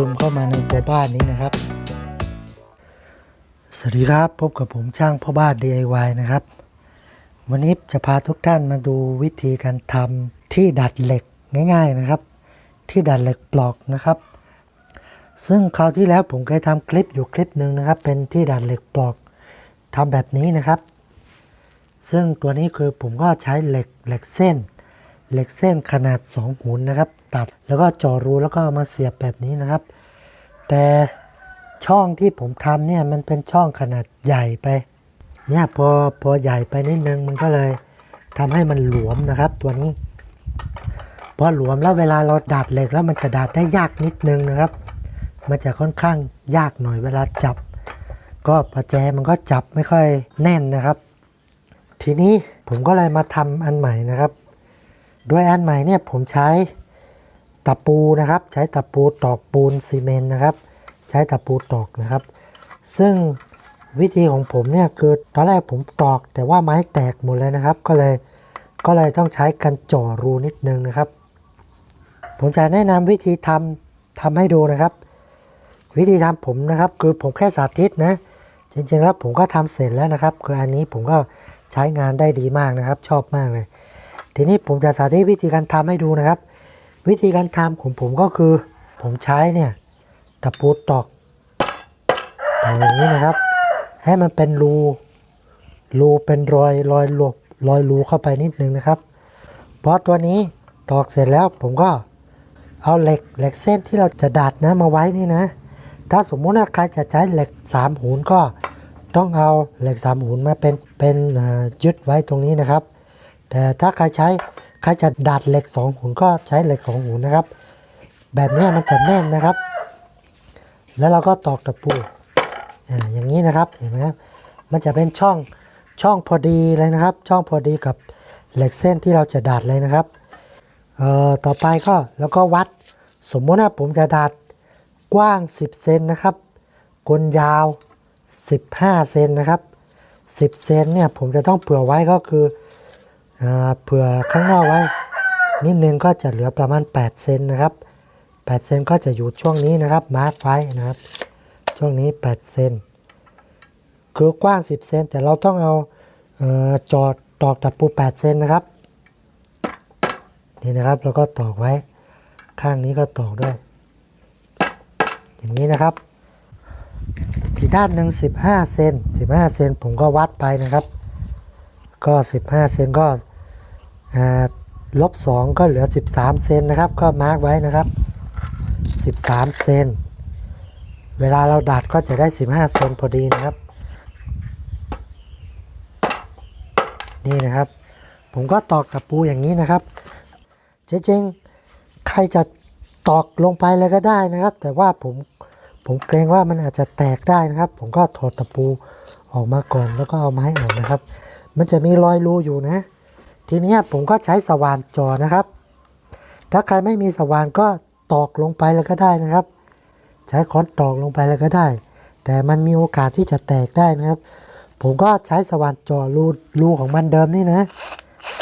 ซูมเข้ามาในตัวบ้านนี้นะครับ สวัสดีครับพบกับผมช่างพ่อบ้าน DIY นะครับ วันนี้จะพาทุกท่านมาดูวิธีการทำที่ดัดเหล็กง่าย ๆนะครับ ที่ดัดเหล็กปลอกนะครับ ซึ่งคราวที่แล้วผมเคยทำคลิปอยู่คลิปหนึ่งนะครับ เป็นที่ดัดเหล็กปลอกทำแบบนี้นะครับ ซึ่งตัวนี้คือผมก็ใช้เหล็กเหล็กเส้น เหล็กเส้นขนาด 2หุนนะครับ ตัดแล้วก็เจาะรูแล้วก็มาเสียบแบบนี้นะครับ แต่ช่องที่ผมทำเนี่ยมันเป็นช่องขนาดใหญ่ไปเนี่ยพอพอใหญ่ไปนิดนึงมันก็เลยทำให้มันหลวมนะครับ ตัวนี้พอหลวมแล้วเวลาเราดัดเหล็กแล้วมันจะดัดได้ยากนิดนึงนะครับ มันจะค่อนข้างยากหน่อยเวลาจับ ก็ประแจมันก็จับไม่ค่อยแน่นนะครับ ทีนี้ผมก็เลยมาทำอันใหม่นะครับ ด้วยอันใหม่เนี่ยผมใช้ตะปูนะครับ ใช้ตะปูตอกปูนซีเมนต์นะครับ ใช้ตะปูตอกนะครับ ซึ่งวิธีของผมเนี่ยคือตอนแรกผมตอก แต่ว่าไม้แตกหมดเลยนะครับ ก็เลยก็เลยต้องใช้กันจ่อรูนิดนึงนะครับ ผมจะแนะนำวิธีทำทำให้ดูนะครับ วิธีทำผมนะครับ คือผมแค่สาธิตนะ จริงๆแล้วผมก็ทำเสร็จแล้วนะครับ คืออันนี้ผมก็ใช้งานได้ดีมากนะครับ ชอบมากเลย ทีนี้ผมจะสาธิตวิธีการทำให้ดูนะครับ วิธีการทำของผมก็คือ ผมใช้เนี่ยตะปูตอกตอกอย่างนี้นะครับ ให้มันเป็นรูรูเป็นรอยรอยรูรอยรูเข้าไปนิดนึงนะครับเพราะตัวนี้ตอกเสร็จแล้วผมก็เอาเหล็กเหล็กเส้นที่เราจะดัดนะมาไว้นี่นะ ถ้าสมมุติว่าใครจะใช้เหล็กสามหูนก็ต้องเอาเหล็กสามหูนมาเป็นเป็นยึดไว้ตรงนี้นะครับ แต่ถ้าใครใช้ใครจะดัดเหล็กสองหูนก็ใช้เหล็กสองหูนนะครับ แบบนี้มันจะแน่นนะครับ แล้วเราก็ตอกตะปูอ่าอย่างนี้นะครับเห็นไหมครับมันจะเป็นช่องช่องพอดีเลยนะครับ ช่องพอดีกับเหล็กเส้นที่เราจะดัดเลยนะครับเอ่อต่อไปก็แล้วก็วัดสมมติว่าผมจะดัดกว้าง 10 เซนนะครับกลยาว 15 เซนนะครับ 10 เซนเนี่ยผมจะต้องเผื่อไว้ก็คือ เผื่อข้างนอกไว้ นิดนึงก็จะเหลือประมาณ 8 เซนนะครับ 8 เซนก็จะอยู่ช่วงนี้นะครับ มาร์กไว้นะครับ ช่วงนี้ 8 เซนคือกว้าง 10 เซนแต่เราต้องเอาเออจอดตอกตะปู 8 เซนนะครับ นี่นะครับแล้วก็ตอกไว้ ข้างนี้ก็ตอกด้วย อย่างนี้นะครับที่ด้านหนึ่ง15 เซน15 เซนผมก็วัดไปนะครับ ก็ 15 เซนก็ลบ 2 ก็เหลือ 13 เซนนะครับ ก็มาร์กไว้นะครับ 13 เซนเวลาเราดัดก็จะได้ 15 เซนพอดีนะครับ นี่นะครับ ผมก็ตอกตะปูอย่างนี้นะครับ จริงๆ ใครจะตอกลงไปเลยก็ได้นะครับ แต่ว่าผมผมเกรงว่ามันอาจจะแตกได้นะครับ ผมก็ถอดตะปูออกมาก่อนแล้วก็เอาไม้ออกนะครับ มันจะมีรอยรูอยู่นะ ทีนี้ผมก็ใช้สว่านจ่อนะครับ ถ้าใครไม่มีสว่านก็ตอกลงไปเลยก็ได้นะครับ ใช้ค้อนตอกลงไปเลยก็ได้ แต่มันมีโอกาสที่จะแตกได้นะครับ ผมก็ใช้สว่านจ่อรูรูของมันเดิมนี่นะ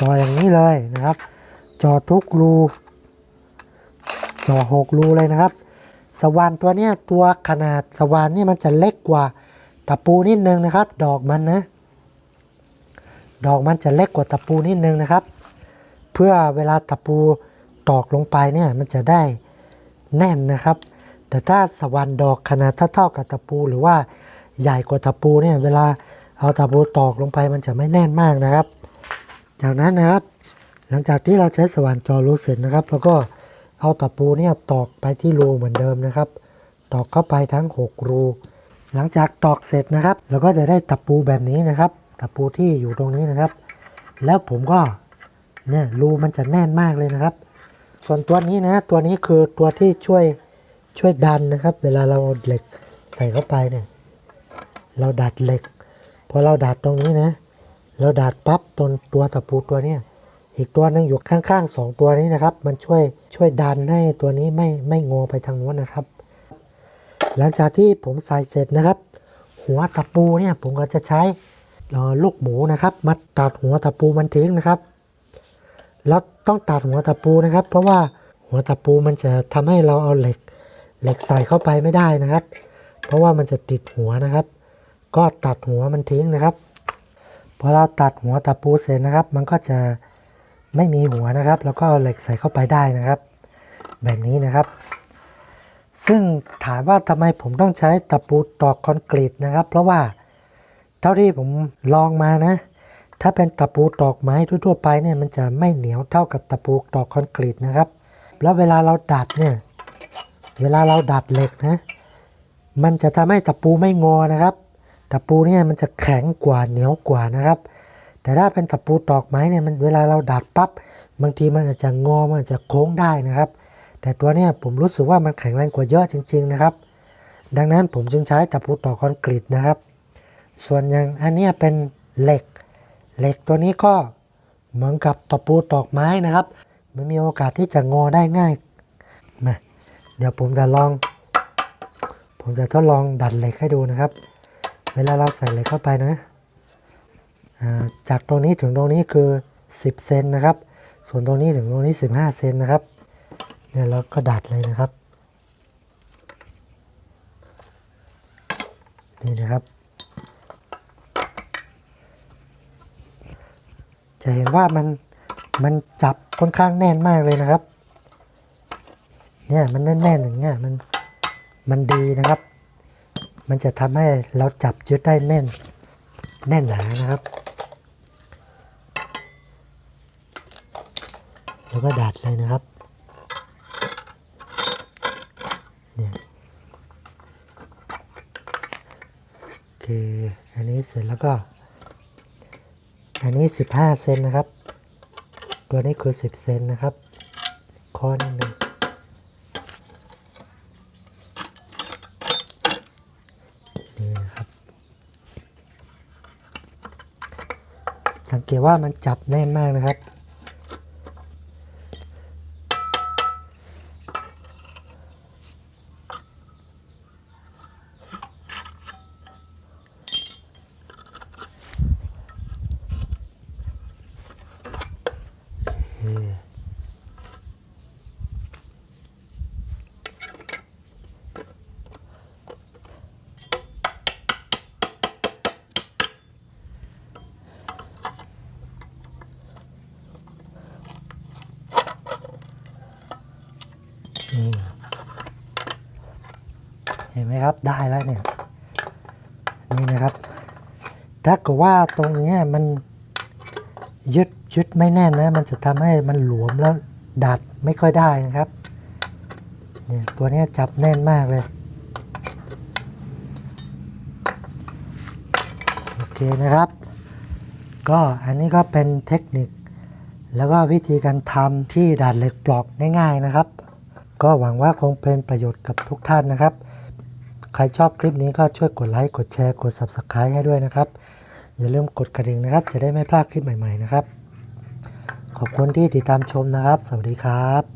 จ่ออย่างนี้เลยนะครับจ่อทุกรูจ่อหกรูเลยนะครับ สว่านตัวเนี้ยตัวขนาดสว่านนี่มันจะเล็กกว่าตะปูนิดนึงนะครับ ดอกมันนะ ดอกมันจะเล็กกว่าตะปูนิดนึงนะครับ เพื่อเวลาตะปูตอกลงไปเนี่ยมันจะได้แน่นนะครับ แต่ถ้าสว่านดอกขนาดเท่ากับตะปูหรือว่าใหญ่กว่าตะปูเนี่ยเวลาเอาตะปูตอกลงไปมันจะไม่แน่นมากนะครับ จากนั้นนะครับ หลังจากที่เราใช้สว่านจอรูเสร็จนะครับ แล้วก็เอาตะปูเนี่ยตอกไปที่รูเหมือนเดิมนะครับ ตอกเข้าไปทั้ง 6 รู หลังจากตอกเสร็จนะครับ เราก็จะได้ตะปูแบบนี้นะครับ ตะปูที่อยู่ตรงนี้นะครับ แล้วผมก็เนี่ยรูมันจะแน่นมากเลยนะครับ ส่วนตัวนี้นะตัวนี้คือตัวที่ช่วยช่วยดันนะครับ เวลาเราเหล็กใส่เข้าไปเนี่ยเราดัดเหล็กพอเราดัดตรงนี้นะ เราดัดปั๊บตนตัวตะปูตัวเนี้ยอีกตัวนึงอยู่ข้างๆสองตัวนี้นะครับ มันช่วยช่วยดันให้ตัวนี้ไม่ไม่งอไปทางโน้นนะครับ หลังจากที่ผมใส่เสร็จนะครับ หัวตะปูเนี่ยผมก็จะใช้ ลูกหมูนะครับ มาตัดหัวตะปูมันทิ้งนะครับ แล้วต้องตัดหัวตะปูนะครับ เพราะว่าหัวตะปูมันจะทำให้เราเอาเหล็ก เหล็กใส่เข้าไปไม่ได้นะครับ เพราะว่ามันจะติดหัวนะครับ ก็ตัดหัวมันทิ้งนะครับพอเราตัดหัวตะปูเสร็จนะครับ มันก็จะไม่มีหัวนะครับ แล้วก็เอาเหล็กใส่เข้าไปได้นะครับ แบบนี้นะครับซึ่งถามว่าทำไมผมต้องใช้ตะปูตอกคอนกรีตนะครับ เพราะว่า เท่าที่ผมลองมานะ ถ้าเป็นตะปูตอกไม้ทั่วๆไปเนี่ยมันจะไม่เหนียวเท่ากับตะปูตอกคอนกรีตนะครับ แล้วเวลาเราดัดเนี่ย เวลาเราดัดเหล็กนะ มันจะทำให้ตะปูไม่งอนะครับ ตะปูเนี่ยมันจะแข็งกว่าเหนียวกว่านะครับ แต่ถ้าเป็นตะปูตอกไม้เนี่ยมันเวลาเราดัดปั๊บบางทีมันอาจจะงอมันอาจจะโค้งได้นะครับ แต่ตัวเนี้ยผมรู้สึกว่ามันแข็งแรงกว่าเยอะจริง ๆนะครับ ดังนั้นผมจึงใช้ตะปูตอกคอนกรีตนะครับ ส่วนอย่างอันนี้เป็นเหล็ก เหล็กตัวนี้ก็เหมือนกับตะปูตอกไม้นะครับ มันมีโอกาสที่จะงอได้ง่ายมาเดี๋ยวผมจะลอง ผมจะทดลองดัดเหล็กให้ดูนะครับ เวลาเราใส่เหล็กเข้าไปนะจากตรงนี้ถึงตรงนี้คือ 10 เซนนะครับ ส่วนตรงนี้ถึงตรงนี้ 15 เซนนะครับ เนี่ยเราก็ดัดเลยนะครับ นี่นะครับ จะเห็นว่ามันมันจับค่อนข้างแน่นมากเลยนะครับ เนี่ยมันแน่นๆอย่างเงี้ยมันมันดีนะครับ มันจะทำให้เราจับยึดได้แน่น แน่นหนานะครับ แล้วก็ดัดเลยนะครับเนี่ยโอเคอันนี้เสร็จแล้วก็ อันนี้ 15 เซนนะครับ ตัวนี้คือ 10 เซนนะครับข้อนิดนึงนี่นะครับ สังเกตว่ามันจับแน่นมากนะครับ นไหมครับได้แล้วเนี่ยนี่นะครับถ้าเกิดว่าตรงนี้มันยึดยึดไม่แน่นนะ มันจะทำให้มันหลวมแล้วดัดไม่ค่อยได้นะครับเนี่ยตัวนี้จับแน่นมากเลย โอเคนะครับ ก็อันนี้ก็เป็นเทคนิค แล้วก็วิธีการทำที่ดัดเหล็กปลอกง่ายๆนะครับ ก็หวังว่าคงเป็นประโยชน์กับทุกท่านนะครับ ใครชอบคลิปนี้ก็ช่วยกดไลค์ กดแชร์ กด Subscribe ให้ด้วยนะครับ อย่าลืมกดกระดิ่งนะครับ จะได้ไม่พลาดคลิปใหม่ๆนะครับ ขอบคุณที่ติดตามชมนะครับ สวัสดีครับ